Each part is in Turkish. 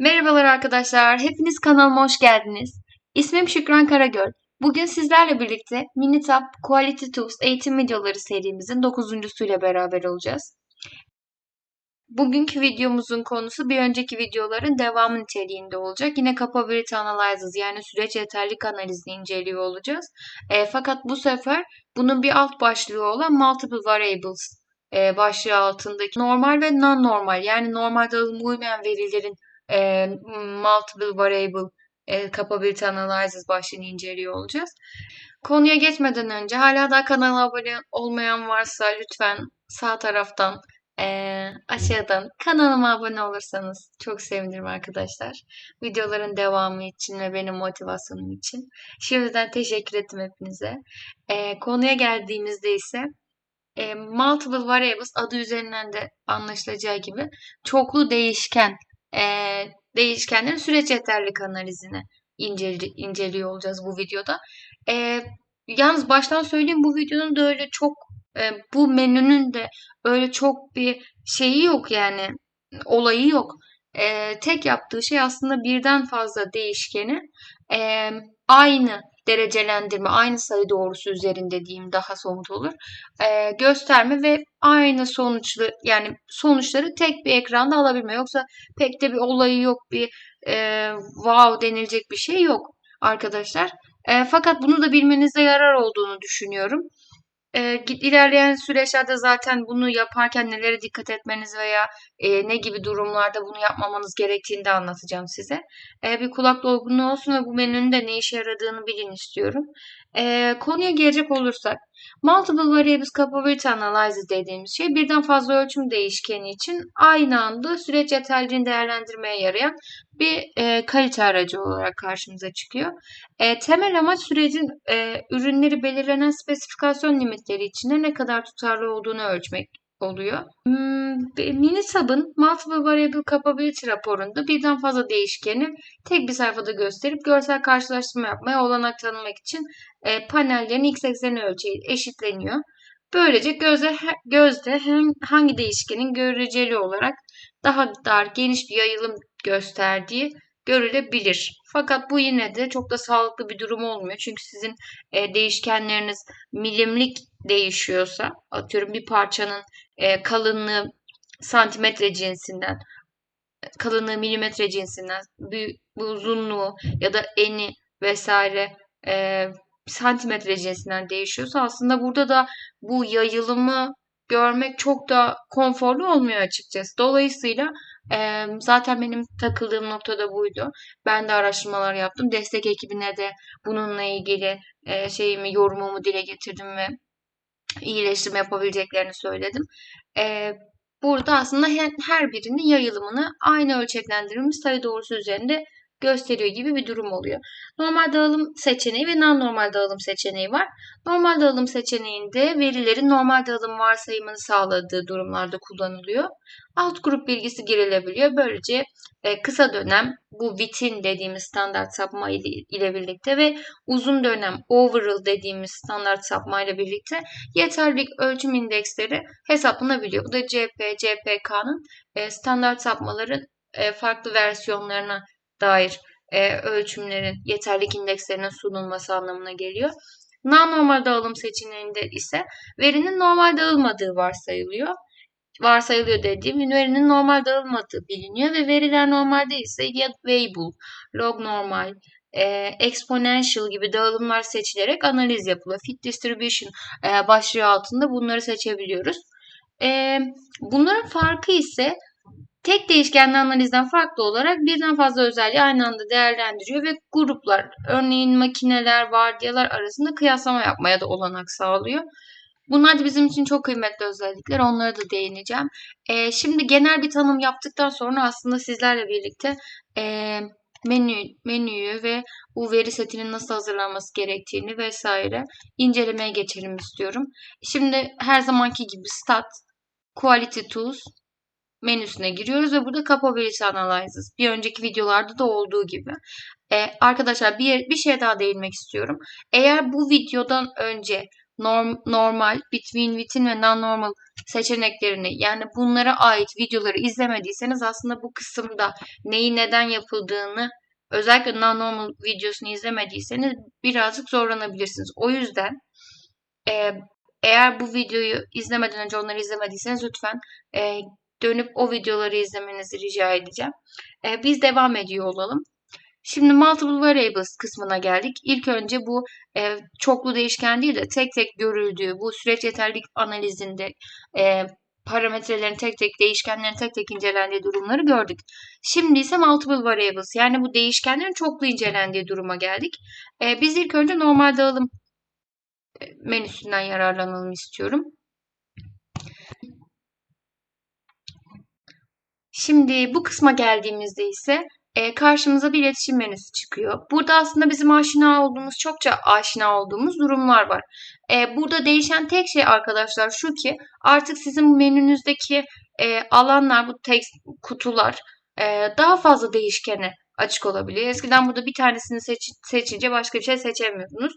Merhabalar arkadaşlar, hepiniz kanalıma hoş geldiniz. İsmim Şükran Karagöl. Bugün sizlerle birlikte Minitab Quality Tools eğitim videoları serimizin 9. ile beraber olacağız. Bugünkü videomuzun konusu bir önceki videoların devamı niteliğinde olacak. Yine Capability Analysis yani süreç yeterlik analizini inceliyor olacağız. E, fakat bu sefer bunun bir alt başlığı olan Multiple Variables e, başlığı altındaki normal ve non-normal yani normalde alım uymayan verilerin e, multiple variable e, capability analysis başlığını inceliyor olacağız. Konuya geçmeden önce hala daha kanala abone olmayan varsa lütfen sağ taraftan e, aşağıdan kanalıma abone olursanız çok sevinirim arkadaşlar. Videoların devamı için ve benim motivasyonum için. Şimdiden teşekkür ettim hepinize. E, konuya geldiğimizde ise e, multiple variables adı üzerinden de anlaşılacağı gibi çoklu değişken e, değişkenlerin süreç yeterlik analizini inceli, inceliyor olacağız bu videoda. E, yalnız baştan söyleyeyim bu videonun da öyle çok e, bu menünün de öyle çok bir şeyi yok yani olayı yok. E, tek yaptığı şey aslında birden fazla değişkeni e, aynı derecelendirme, aynı sayı doğrusu üzerinde diyeyim daha somut olur. E, gösterme ve aynı sonuçlu yani sonuçları tek bir ekranda alabilme. Yoksa pek de bir olayı yok, bir e, wow denilecek bir şey yok arkadaşlar. E, fakat bunu da bilmenize yarar olduğunu düşünüyorum. E, ilerleyen süreçlerde zaten bunu yaparken nelere dikkat etmeniz veya e, ne gibi durumlarda bunu yapmamanız gerektiğini de anlatacağım size. E, bir kulak dolgunluğu olsun ve bu menünün de ne işe yaradığını bilin istiyorum. E, konuya gelecek olursak, Multiple Variables Capability Analysis dediğimiz şey birden fazla ölçüm değişkeni için aynı anda süreç yeterliliğini değerlendirmeye yarayan bir e, kalite aracı olarak karşımıza çıkıyor. E, temel amaç sürecin e, ürünleri belirlenen spesifikasyon limitleri içinde ne kadar tutarlı olduğunu ölçmek oluyor. Hmm, Minitab'ın Multiple Variable Capability raporunda birden fazla değişkeni tek bir sayfada gösterip görsel karşılaştırma yapmaya olanak tanımak için e, panellerin x ekseni ölçeği eşitleniyor. Böylece gözde, gözde hangi değişkenin göreceli olarak daha dar, geniş bir yayılım gösterdiği görülebilir. Fakat bu yine de çok da sağlıklı bir durum olmuyor. Çünkü sizin e, değişkenleriniz milimlik değişiyorsa, atıyorum bir parçanın e, kalınlığı santimetre cinsinden, kalınlığı milimetre cinsinden, bir, uzunluğu ya da eni vesaire e, santimetre cinsinden değişiyorsa aslında burada da bu yayılımı görmek çok da konforlu olmuyor açıkçası. Dolayısıyla e, zaten benim takıldığım nokta da buydu. Ben de araştırmalar yaptım. Destek ekibine de bununla ilgili e, şeyimi, yorumumu dile getirdim ve iyileştirme yapabileceklerini söyledim. E, burada aslında her birinin yayılımını aynı ölçeklendirilmiş sayı doğrusu üzerinde gösteriyor gibi bir durum oluyor. Normal dağılım seçeneği ve non-normal dağılım seçeneği var. Normal dağılım seçeneğinde verilerin normal dağılım varsayımını sağladığı durumlarda kullanılıyor. Alt grup bilgisi girilebiliyor. Böylece e, kısa dönem bu VITIN dediğimiz standart sapma ile, ile birlikte ve uzun dönem overall dediğimiz standart sapma ile birlikte yeterlilik ölçüm indeksleri hesaplanabiliyor. Bu da CP, CPK'nın e, standart sapmaların e, farklı versiyonlarına dair e, ölçümlerin, yeterlik indekslerinin sunulması anlamına geliyor. Non-normal dağılım seçeneğinde ise verinin normal dağılmadığı varsayılıyor. Varsayılıyor dediğim verinin normal dağılmadığı biliniyor ve veriler normal değilse ya variable, log normal, e, exponential gibi dağılımlar seçilerek analiz yapılıyor. Fit distribution e, başlığı altında bunları seçebiliyoruz. E, bunların farkı ise Tek değişkenli analizden farklı olarak birden fazla özelliği aynı anda değerlendiriyor ve gruplar, örneğin makineler, vardiyalar arasında kıyaslama yapmaya da olanak sağlıyor. Bunlar da bizim için çok kıymetli özellikler. Onlara da değineceğim. Ee, şimdi genel bir tanım yaptıktan sonra aslında sizlerle birlikte e, menü, menüyü ve bu veri setinin nasıl hazırlanması gerektiğini vesaire incelemeye geçelim istiyorum. Şimdi her zamanki gibi Stat, Quality Tools, menüsüne giriyoruz ve burada Capability Analysis. Bir önceki videolarda da olduğu gibi. Ee, arkadaşlar bir, bir şey daha değinmek istiyorum. Eğer bu videodan önce norm, normal, between, within ve non-normal seçeneklerini yani bunlara ait videoları izlemediyseniz aslında bu kısımda neyi neden yapıldığını özellikle non-normal videosunu izlemediyseniz birazcık zorlanabilirsiniz. O yüzden e, eğer bu videoyu izlemeden önce onları izlemediyseniz lütfen e, dönüp o videoları izlemenizi rica edeceğim. E, biz devam ediyor olalım. Şimdi multiple variables kısmına geldik. İlk önce bu e, çoklu değişken değil de tek tek görüldüğü bu süreç yeterlilik analizinde e, parametrelerin tek tek, değişkenlerin tek tek incelendiği durumları gördük. Şimdi ise multiple variables yani bu değişkenlerin çoklu incelendiği duruma geldik. E, biz ilk önce normal dağılım e, menüsünden yararlanalım istiyorum. Şimdi bu kısma geldiğimizde ise e, karşımıza bir iletişim menüsü çıkıyor. Burada aslında bizim aşina olduğumuz, çokça aşina olduğumuz durumlar var. E, burada değişen tek şey arkadaşlar şu ki artık sizin menünüzdeki e, alanlar, bu text kutular e, daha fazla değişkene açık olabiliyor. Eskiden burada bir tanesini seç, seçince başka bir şey seçemiyordunuz.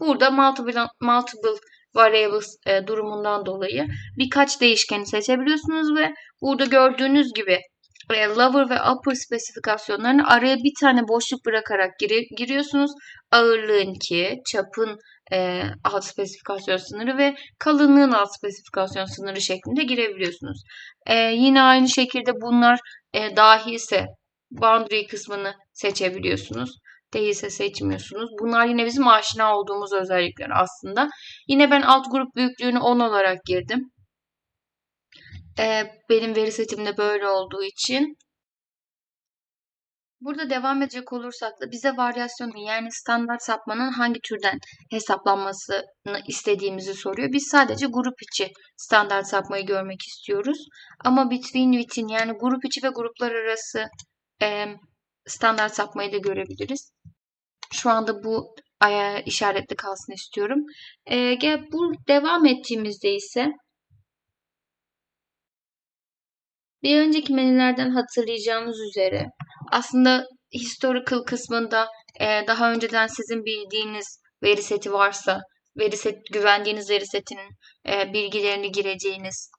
Burada multiple, multiple variables e, durumundan dolayı birkaç değişkeni seçebiliyorsunuz ve burada gördüğünüz gibi e, lower ve upper spesifikasyonlarını araya bir tane boşluk bırakarak gir giriyorsunuz. Ağırlığın ki, çapın e, alt spesifikasyon sınırı ve kalınlığın alt spesifikasyon sınırı şeklinde girebiliyorsunuz. E, yine aynı şekilde bunlar e, dahilse boundary kısmını seçebiliyorsunuz. Değilse seçmiyorsunuz. Bunlar yine bizim aşina olduğumuz özellikler aslında. Yine ben alt grup büyüklüğünü 10 olarak girdim. Ee, benim veri setimde böyle olduğu için. Burada devam edecek olursak da bize varyasyonu yani standart sapmanın hangi türden hesaplanmasını istediğimizi soruyor. Biz sadece grup içi standart sapmayı görmek istiyoruz. Ama between within yani grup içi ve gruplar arası e, standart sapmayı da görebiliriz. Şu anda bu işaretli kalsın istiyorum. E, bu devam ettiğimizde ise Bir önceki menülerden hatırlayacağınız üzere aslında historical kısmında e, daha önceden sizin bildiğiniz veri seti varsa veri set güvendiğiniz veri setinin e, bilgilerini gireceğiniz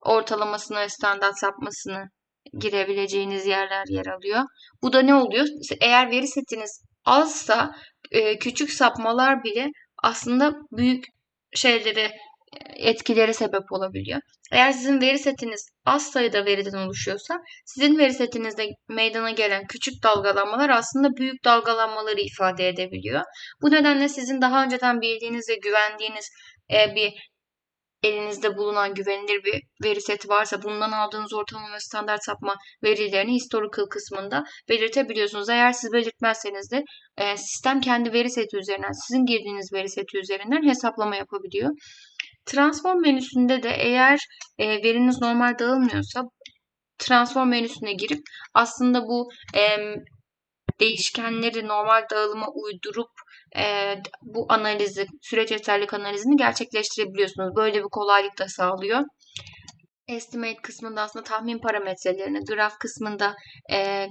ortalamasını standart sapmasını girebileceğiniz yerler yer alıyor. Bu da ne oluyor? Eğer veri setiniz azsa e, küçük sapmalar bile aslında büyük şeyleri etkilere sebep olabiliyor. Eğer sizin veri setiniz az sayıda veriden oluşuyorsa sizin veri setinizde meydana gelen küçük dalgalanmalar aslında büyük dalgalanmaları ifade edebiliyor. Bu nedenle sizin daha önceden bildiğiniz ve güvendiğiniz e, bir elinizde bulunan güvenilir bir veri seti varsa bundan aldığınız ortalama ve standart sapma verilerini historical kısmında belirtebiliyorsunuz. Eğer siz belirtmezseniz de e, sistem kendi veri seti üzerinden, sizin girdiğiniz veri seti üzerinden hesaplama yapabiliyor. Transform menüsünde de eğer e, veriniz normal dağılmıyorsa transform menüsüne girip aslında bu e, değişkenleri normal dağılıma uydurup e, bu analizi, süreç yeterlik analizini gerçekleştirebiliyorsunuz. Böyle bir kolaylık da sağlıyor. Estimate kısmında aslında tahmin parametrelerini, graf kısmında e,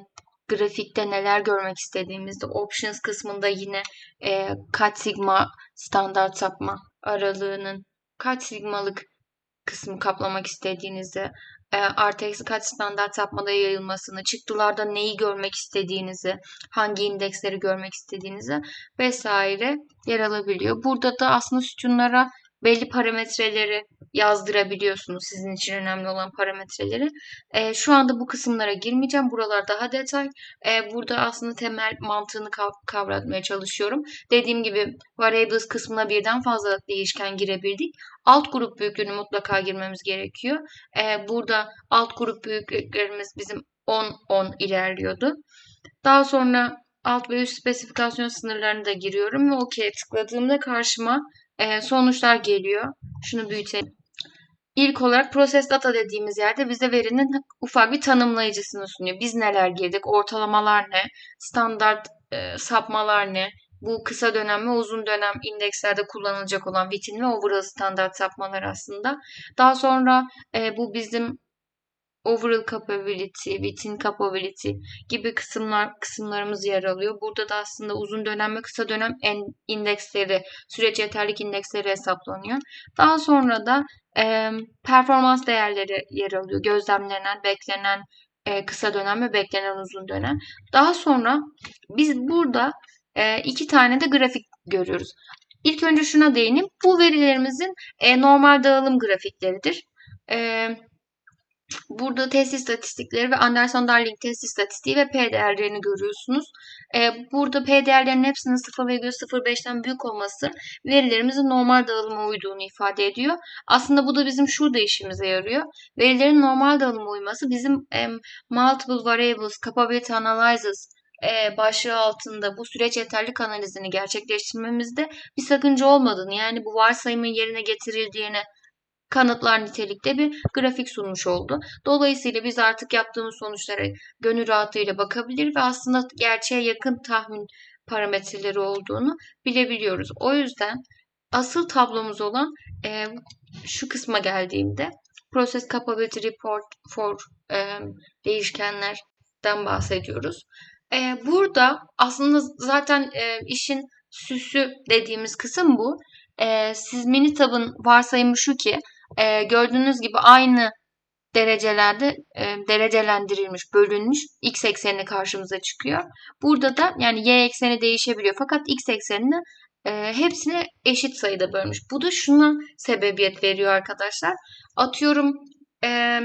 grafikte neler görmek istediğimizde, options kısmında yine e, kaç sigma standart sapma aralığının kaç sigmalık kısmı kaplamak istediğinizi, artı eksi kaç standart sapmada yayılmasını, çıktılarda neyi görmek istediğinizi, hangi indeksleri görmek istediğinizi vesaire yer alabiliyor. Burada da aslında sütunlara belli parametreleri yazdırabiliyorsunuz. Sizin için önemli olan parametreleri. E, şu anda bu kısımlara girmeyeceğim. Buralar daha detay. E, burada aslında temel mantığını kavratmaya çalışıyorum. Dediğim gibi variables kısmına birden fazla değişken girebildik. Alt grup büyüklüğünü mutlaka girmemiz gerekiyor. E, burada alt grup büyüklüklerimiz bizim 10-10 ilerliyordu. Daha sonra alt ve üst spesifikasyon sınırlarını da giriyorum ve OK tıkladığımda karşıma e, sonuçlar geliyor. Şunu büyütelim. İlk olarak process data dediğimiz yerde bize verinin ufak bir tanımlayıcısını sunuyor. Biz neler girdik, ortalamalar ne, standart e, sapmalar ne, bu kısa dönem ve uzun dönem indekslerde kullanılacak olan Within ve overall standart sapmalar aslında. Daha sonra e, bu bizim overall capability, within capability gibi kısımlar kısımlarımız yer alıyor. Burada da aslında uzun dönem ve kısa dönem en indeksleri, süreç yeterlik indeksleri hesaplanıyor. Daha sonra da e, performans değerleri yer alıyor. Gözlemlenen, beklenen e, kısa dönem ve beklenen uzun dönem. Daha sonra biz burada e, iki tane de grafik görüyoruz. İlk önce şuna değineyim. Bu verilerimizin e, normal dağılım grafikleridir. E, burada test istatistikleri ve Anderson-Darling test istatistiği ve P değerlerini görüyorsunuz. E, burada P değerlerinin hepsinin 0,05'ten büyük olması verilerimizin normal dağılıma uyduğunu ifade ediyor. Aslında bu da bizim şurada işimize yarıyor. Verilerin normal dağılıma uyması bizim multiple variables, capability analysis e, başlığı altında bu süreç yeterlik analizini gerçekleştirmemizde bir sakınca olmadığını yani bu varsayımın yerine getirildiğini kanıtlar nitelikte bir grafik sunmuş oldu. Dolayısıyla biz artık yaptığımız sonuçlara gönül rahatlığıyla bakabilir ve aslında gerçeğe yakın tahmin parametreleri olduğunu bilebiliyoruz. O yüzden asıl tablomuz olan e, şu kısma geldiğimde Process Capability Report for e, değişkenlerden bahsediyoruz. E, burada aslında zaten e, işin süsü dediğimiz kısım bu. E, siz Minitab'ın varsayımı şu ki e, gördüğünüz gibi aynı derecelerde e, derecelendirilmiş, bölünmüş x ekseni karşımıza çıkıyor. Burada da yani y ekseni değişebiliyor fakat x eksenini e, hepsine eşit sayıda bölmüş. Bu da şuna sebebiyet veriyor arkadaşlar. Atıyorum e,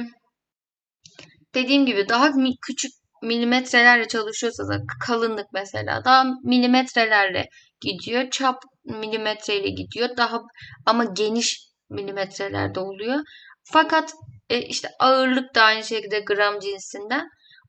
dediğim gibi daha küçük milimetrelerle çalışıyorsa da kalınlık mesela daha milimetrelerle gidiyor. Çap milimetreyle gidiyor. Daha ama geniş milimetrelerde oluyor. Fakat e, işte ağırlık da aynı şekilde gram cinsinden.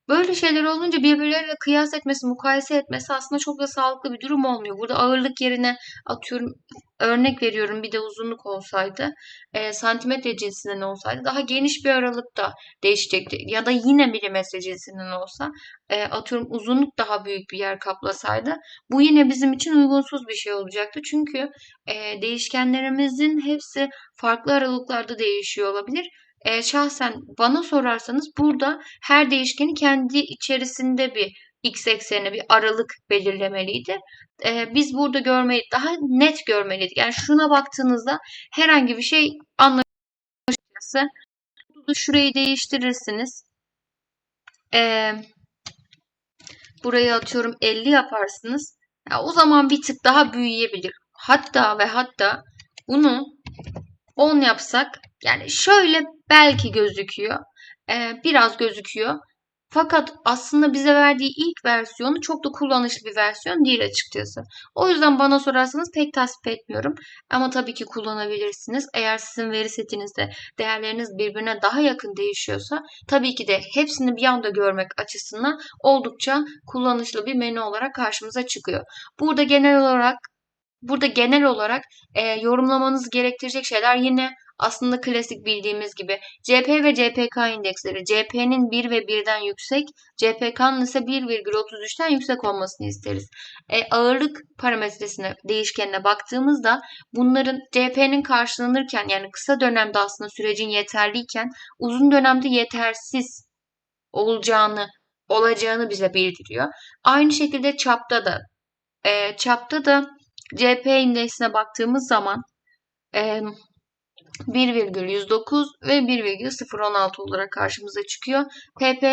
Böyle şeyler olunca birbirleriyle kıyas etmesi, mukayese etmesi aslında çok da sağlıklı bir durum olmuyor. Burada ağırlık yerine atıyorum örnek veriyorum bir de uzunluk olsaydı e, santimetre cinsinden olsaydı daha geniş bir aralıkta değişecekti. Ya da yine milimetre cinsinden olsa e, atıyorum uzunluk daha büyük bir yer kaplasaydı bu yine bizim için uygunsuz bir şey olacaktı. Çünkü e, değişkenlerimizin hepsi farklı aralıklarda değişiyor olabilir e, şahsen bana sorarsanız burada her değişkeni kendi içerisinde bir x eksenine bir aralık belirlemeliydi. E, biz burada görmeyi daha net görmeliydik. Yani şuna baktığınızda herhangi bir şey anlaşılması. Şurayı değiştirirsiniz. E, burayı atıyorum 50 yaparsınız. Ya, o zaman bir tık daha büyüyebilir. Hatta ve hatta bunu 10 yapsak yani şöyle belki gözüküyor. Ee, biraz gözüküyor. Fakat aslında bize verdiği ilk versiyonu çok da kullanışlı bir versiyon değil açıkçası. O yüzden bana sorarsanız pek tasvip etmiyorum. Ama tabii ki kullanabilirsiniz. Eğer sizin veri setinizde değerleriniz birbirine daha yakın değişiyorsa tabii ki de hepsini bir anda görmek açısından oldukça kullanışlı bir menü olarak karşımıza çıkıyor. Burada genel olarak Burada genel olarak e, yorumlamanız gerektirecek şeyler yine aslında klasik bildiğimiz gibi CP ve CPK indeksleri. CP'nin 1 ve 1'den yüksek, CPK'nın ise 1,33'ten yüksek olmasını isteriz. E, ağırlık parametresine, değişkenine baktığımızda bunların CP'nin karşılanırken yani kısa dönemde aslında sürecin yeterliyken uzun dönemde yetersiz olacağını olacağını bize bildiriyor. Aynı şekilde çapta da e, çapta da CP indeksine baktığımız zaman e, 1,109 ve 1,016 olarak karşımıza çıkıyor. PP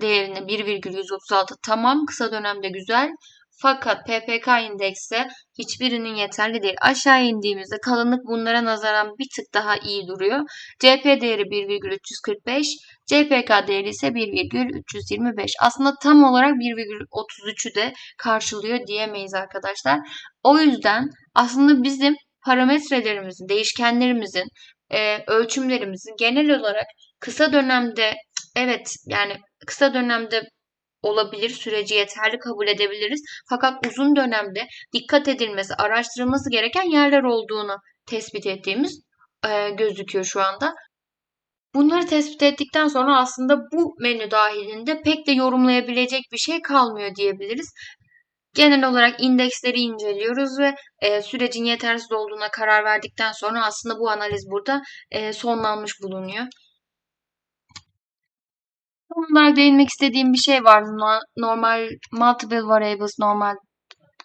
değerini 1,136 tamam kısa dönemde güzel. Fakat PPK indekse hiçbirinin yeterli değil. Aşağı indiğimizde kalınlık bunlara nazaran bir tık daha iyi duruyor. CP değeri 1,345, CPK değeri ise 1,325. Aslında tam olarak 1,33'ü de karşılıyor diyemeyiz arkadaşlar. O yüzden aslında bizim parametrelerimizin, değişkenlerimizin, e, ölçümlerimizin genel olarak kısa dönemde evet yani kısa dönemde olabilir, süreci yeterli kabul edebiliriz. Fakat uzun dönemde dikkat edilmesi, araştırılması gereken yerler olduğunu tespit ettiğimiz e, gözüküyor şu anda. Bunları tespit ettikten sonra aslında bu menü dahilinde pek de yorumlayabilecek bir şey kalmıyor diyebiliriz. Genel olarak indeksleri inceliyoruz ve e, sürecin yetersiz olduğuna karar verdikten sonra aslında bu analiz burada e, sonlanmış bulunuyor. Son olarak değinmek istediğim bir şey var. No- Normal multiple variables, normal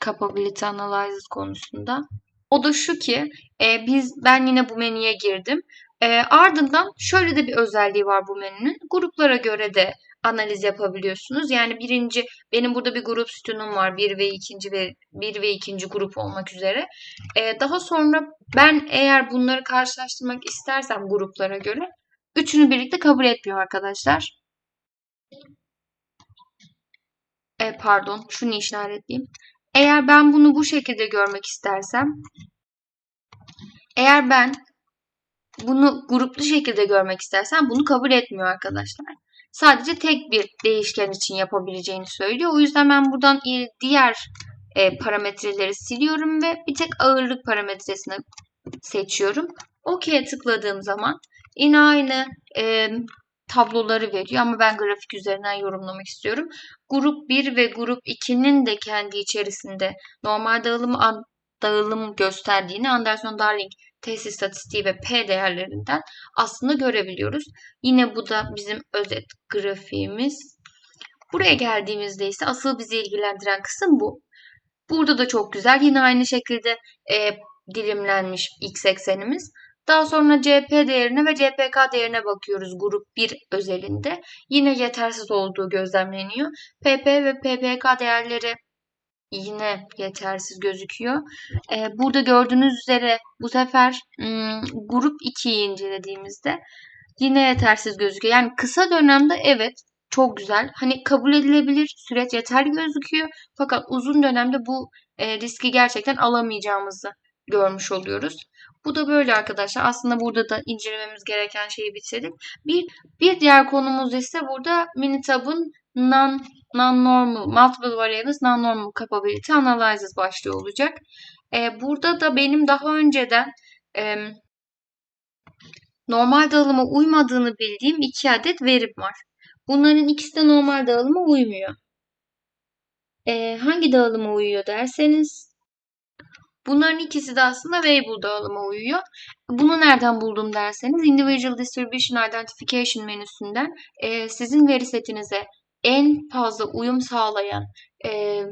capability analysis konusunda. O da şu ki e, biz ben yine bu menüye girdim. E, ardından şöyle de bir özelliği var bu menünün. Gruplara göre de analiz yapabiliyorsunuz. Yani birinci benim burada bir grup sütunum var. Bir ve ikinci ve bir ve ikinci grup olmak üzere. E, daha sonra ben eğer bunları karşılaştırmak istersem gruplara göre üçünü birlikte kabul etmiyor arkadaşlar. E, pardon, şunu işaretleyeyim. Eğer ben bunu bu şekilde görmek istersem, eğer ben bunu gruplu şekilde görmek istersem bunu kabul etmiyor arkadaşlar. Sadece tek bir değişken için yapabileceğini söylüyor. O yüzden ben buradan diğer e, parametreleri siliyorum ve bir tek ağırlık parametresini seçiyorum. OK'ye tıkladığım zaman yine aynı e, tabloları veriyor ama ben grafik üzerinden yorumlamak istiyorum. Grup 1 ve grup 2'nin de kendi içerisinde normal dağılım dağılım gösterdiğini Anderson Darling test istatistiği ve P değerlerinden aslında görebiliyoruz. Yine bu da bizim özet grafiğimiz. Buraya geldiğimizde ise asıl bizi ilgilendiren kısım bu. Burada da çok güzel. Yine aynı şekilde e, dilimlenmiş x eksenimiz. Daha sonra CP değerine ve CPK değerine bakıyoruz grup 1 özelinde. Yine yetersiz olduğu gözlemleniyor. PP ve PPK değerleri yine yetersiz gözüküyor. Ee, burada gördüğünüz üzere bu sefer ım, grup 2'yi incelediğimizde yine yetersiz gözüküyor. Yani kısa dönemde evet çok güzel. Hani kabul edilebilir, süreç yeterli gözüküyor. Fakat uzun dönemde bu e, riski gerçekten alamayacağımızı görmüş oluyoruz. Bu da böyle arkadaşlar. Aslında burada da incelememiz gereken şeyi bitirdik. Bir, bir diğer konumuz ise burada Minitab'ın non, non-normal, multiple variables non-normal capability analysis başlığı olacak. Ee, burada da benim daha önceden e, normal dağılıma uymadığını bildiğim iki adet verim var. Bunların ikisi de normal dağılıma uymuyor. Ee, hangi dağılıma uyuyor derseniz Bunların ikisi de aslında Weibull dağılıma uyuyor. Bunu nereden buldum derseniz Individual Distribution Identification menüsünden e, sizin veri setinize en fazla uyum sağlayan e,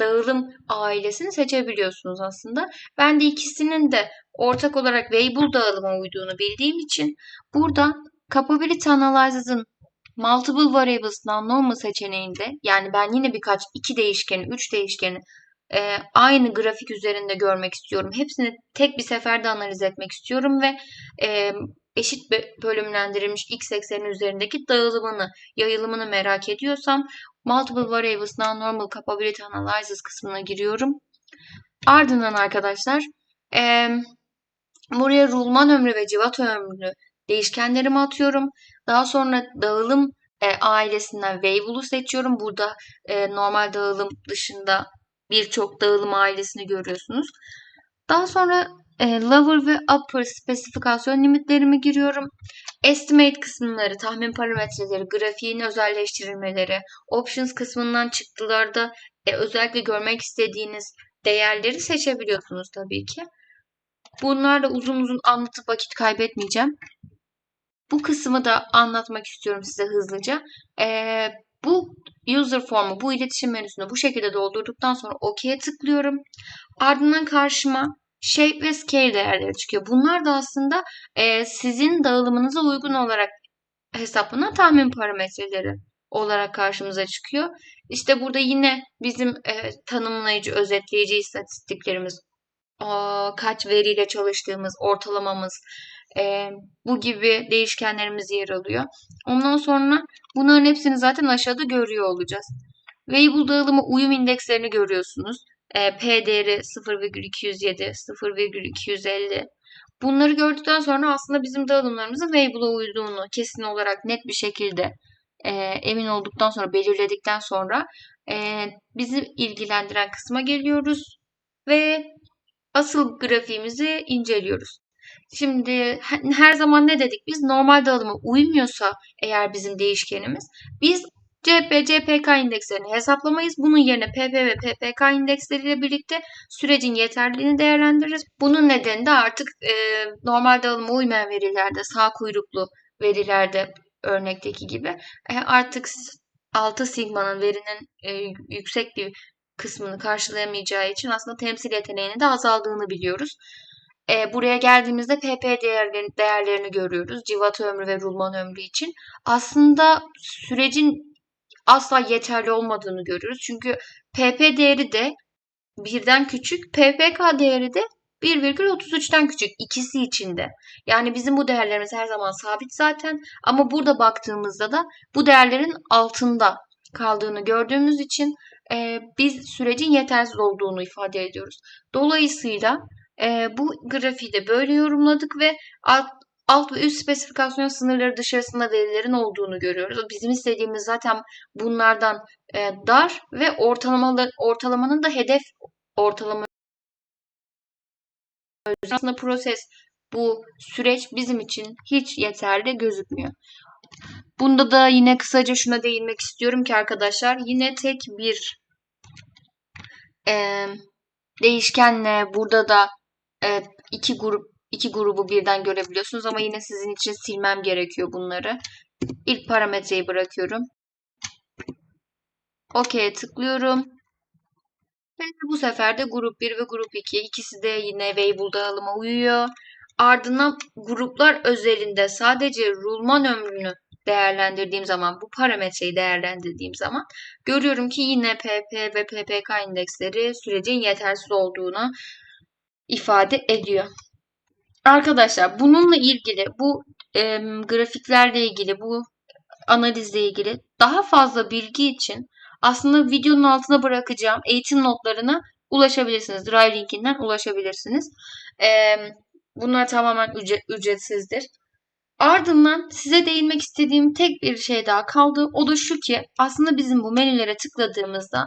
dağılım ailesini seçebiliyorsunuz aslında. Ben de ikisinin de ortak olarak Weibull dağılıma uyduğunu bildiğim için burada Capability Analysis'ın Multiple Variables Non-Normal seçeneğinde yani ben yine birkaç iki değişkeni, üç değişkeni e, aynı grafik üzerinde görmek istiyorum. Hepsini tek bir seferde analiz etmek istiyorum ve e, eşit bölümlendirilmiş x ekseni üzerindeki dağılımını, yayılımını merak ediyorsam Multiple Variables Non-Normal Capability Analysis kısmına giriyorum. Ardından arkadaşlar e, buraya rulman ömrü ve civat ömrü değişkenlerimi atıyorum. Daha sonra dağılım e, ailesinden Weibull'u seçiyorum. Burada e, normal dağılım dışında birçok dağılım ailesini görüyorsunuz. Daha sonra e, lower ve upper spesifikasyon limitlerimi giriyorum. Estimate kısımları, tahmin parametreleri, grafiğin özelleştirilmeleri, options kısmından çıktılarda e, özellikle görmek istediğiniz değerleri seçebiliyorsunuz tabii ki. Bunlarla uzun uzun anlatıp vakit kaybetmeyeceğim. Bu kısmı da anlatmak istiyorum size hızlıca. Ee, bu user formu, bu iletişim menüsünü bu şekilde doldurduktan sonra OK'ye tıklıyorum. Ardından karşıma shape ve scale değerleri çıkıyor. Bunlar da aslında e, sizin dağılımınıza uygun olarak hesaplanan tahmin parametreleri olarak karşımıza çıkıyor. İşte burada yine bizim e, tanımlayıcı, özetleyici istatistiklerimiz, o, kaç veriyle çalıştığımız, ortalamamız, e, bu gibi değişkenlerimiz yer alıyor. Ondan sonra bunların hepsini zaten aşağıda görüyor olacağız. Weibull dağılımı uyum indekslerini görüyorsunuz. E, P değeri 0,207, 0,250. Bunları gördükten sonra aslında bizim dağılımlarımızın Weibul'a uyduğunu kesin olarak net bir şekilde e, emin olduktan sonra, belirledikten sonra e, bizi ilgilendiren kısma geliyoruz ve asıl grafiğimizi inceliyoruz. Şimdi her zaman ne dedik biz? Normal dağılıma uymuyorsa eğer bizim değişkenimiz biz CP, CPK indekslerini hesaplamayız. Bunun yerine PP ve PPK indeksleriyle birlikte sürecin yeterliliğini değerlendiririz. Bunun nedeni de artık e, normal dağılıma uymayan verilerde, sağ kuyruklu verilerde örnekteki gibi. E, artık 6 sigmanın verinin e, yüksek bir kısmını karşılayamayacağı için aslında temsil yeteneğinin de azaldığını biliyoruz. E, buraya geldiğimizde PP değerlerini, değerlerini görüyoruz. Civata ömrü ve rulman ömrü için. Aslında sürecin asla yeterli olmadığını görüyoruz. Çünkü PP değeri de birden küçük, PPK değeri de 1,33'ten küçük ikisi içinde. Yani bizim bu değerlerimiz her zaman sabit zaten ama burada baktığımızda da bu değerlerin altında kaldığını gördüğümüz için e, biz sürecin yetersiz olduğunu ifade ediyoruz. Dolayısıyla e, bu grafiği de böyle yorumladık ve alt, alt ve üst spesifikasyon sınırları dışarısında verilerin olduğunu görüyoruz. Bizim istediğimiz zaten bunlardan e, dar ve ortalamalı, ortalamanın da hedef ortalama aslında proses bu süreç bizim için hiç yeterli gözükmüyor. Bunda da yine kısaca şuna değinmek istiyorum ki arkadaşlar yine tek bir e, değişkenle burada da e, iki grup iki grubu birden görebiliyorsunuz ama yine sizin için silmem gerekiyor bunları. İlk parametreyi bırakıyorum. OK'ye tıklıyorum. Ve bu sefer de grup 1 ve grup 2 ikisi de yine Weibull dağılıma uyuyor. Ardından gruplar özelinde sadece rulman ömrünü değerlendirdiğim zaman, bu parametreyi değerlendirdiğim zaman görüyorum ki yine PP ve PPK indeksleri sürecin yetersiz olduğunu ifade ediyor. Arkadaşlar bununla ilgili bu e, grafiklerle ilgili bu analizle ilgili daha fazla bilgi için aslında videonun altına bırakacağım eğitim notlarına ulaşabilirsiniz. Drive linkinden ulaşabilirsiniz. E, bunlar tamamen ücret, ücretsizdir. Ardından size değinmek istediğim tek bir şey daha kaldı. O da şu ki aslında bizim bu menülere tıkladığımızda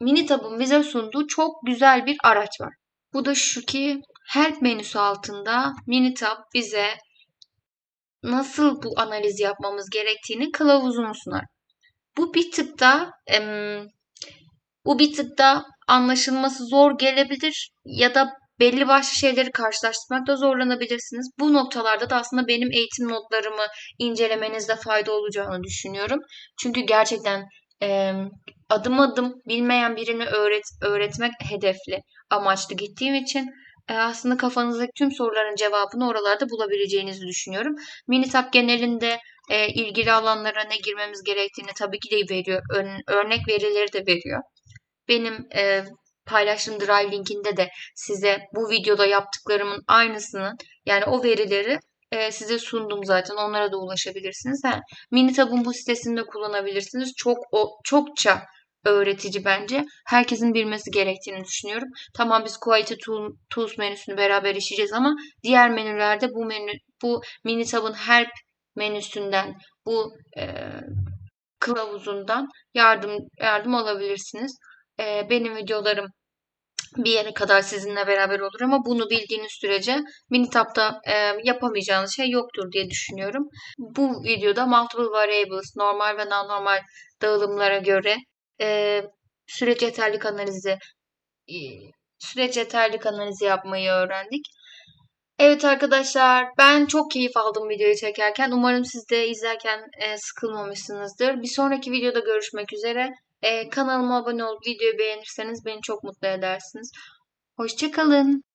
Minitab'ın bize sunduğu çok güzel bir araç var. Bu da şu ki Help menüsü altında Minitab bize nasıl bu analizi yapmamız gerektiğini kılavuzunu sunar. Bu bir tık da bu bir tık da anlaşılması zor gelebilir ya da belli başlı şeyleri karşılaştırmakta zorlanabilirsiniz. Bu noktalarda da aslında benim eğitim notlarımı incelemenizde fayda olacağını düşünüyorum. Çünkü gerçekten adım adım bilmeyen birini öğret öğretmek hedefli, amaçlı gittiğim için aslında kafanızdaki tüm soruların cevabını oralarda bulabileceğinizi düşünüyorum. Minitab genelinde e, ilgili alanlara ne girmemiz gerektiğini tabii ki de veriyor. Ör, örnek verileri de veriyor. Benim e, paylaştığım Drive linkinde de size bu videoda yaptıklarımın aynısının yani o verileri e, size sundum zaten. Onlara da ulaşabilirsiniz. Ha, Minitab'ın bu sitesinde kullanabilirsiniz. Çok o, çokça öğretici bence. Herkesin bilmesi gerektiğini düşünüyorum. Tamam biz Quality Tools menüsünü beraber işleyeceğiz ama diğer menülerde bu menü bu Minitab'ın Help menüsünden bu e, kılavuzundan yardım yardım alabilirsiniz. E, benim videolarım bir yere kadar sizinle beraber olur ama bunu bildiğiniz sürece Minitab'da e, yapamayacağınız şey yoktur diye düşünüyorum. Bu videoda multiple variables, normal ve non-normal dağılımlara göre e, süreç yeterlik analizi e, süreç yeterlik analizi yapmayı öğrendik. Evet arkadaşlar ben çok keyif aldım videoyu çekerken. Umarım siz de izlerken e, sıkılmamışsınızdır. Bir sonraki videoda görüşmek üzere. E, kanalıma abone olup videoyu beğenirseniz beni çok mutlu edersiniz. Hoşçakalın.